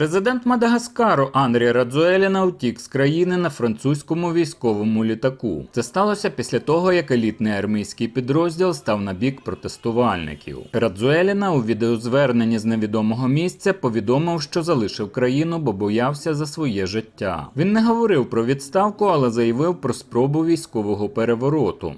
Президент Мадагаскару Андрі Радзуеліна утік з країни на французькому військовому літаку. Це сталося після того, як елітний армійський підрозділ став на бік протестувальників. Радзуеліна у відеозверненні з невідомого місця повідомив, що залишив країну, бо боявся за своє життя. Він не говорив про відставку, але заявив про спробу військового перевороту.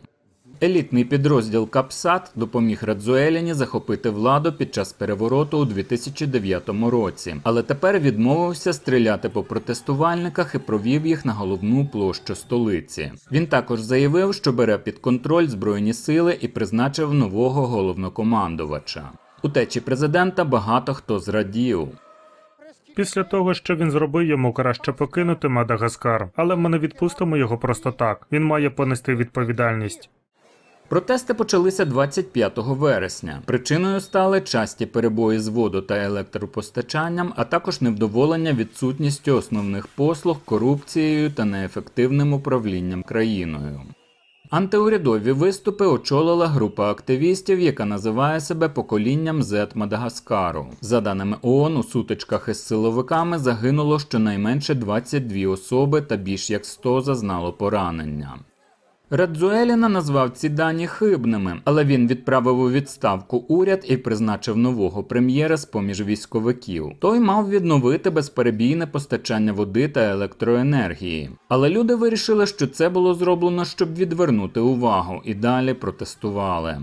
Елітний підрозділ Капсат допоміг Радзуеліні захопити владу під час перевороту у 2009 році, але тепер відмовився стріляти по протестувальниках і провів їх на головну площу столиці. Він також заявив, що бере під контроль збройні сили і призначив нового головнокомандувача. Утечі президента багато хто зрадів. Після того, що він зробив, йому краще покинути Мадагаскар, але ми не відпустимо його просто так. Він має понести відповідальність. Протести почалися 25 вересня. Причиною стали часті перебої з воду та електропостачанням, а також невдоволення відсутністю основних послуг, корупцією та неефективним управлінням країною. Антиурядові виступи очолила група активістів, яка називає себе поколінням Z Мадагаскару. За даними ООН, у сутичках із силовиками загинуло щонайменше 22 особи та більш як 100 зазнало поранення. Радзуеліна назвав ці дані хибними, але він відправив у відставку уряд і призначив нового прем'єра з поміж військовиків. Той мав відновити безперебійне постачання води та електроенергії. Але люди вирішили, що це було зроблено, щоб відвернути увагу, і далі протестували.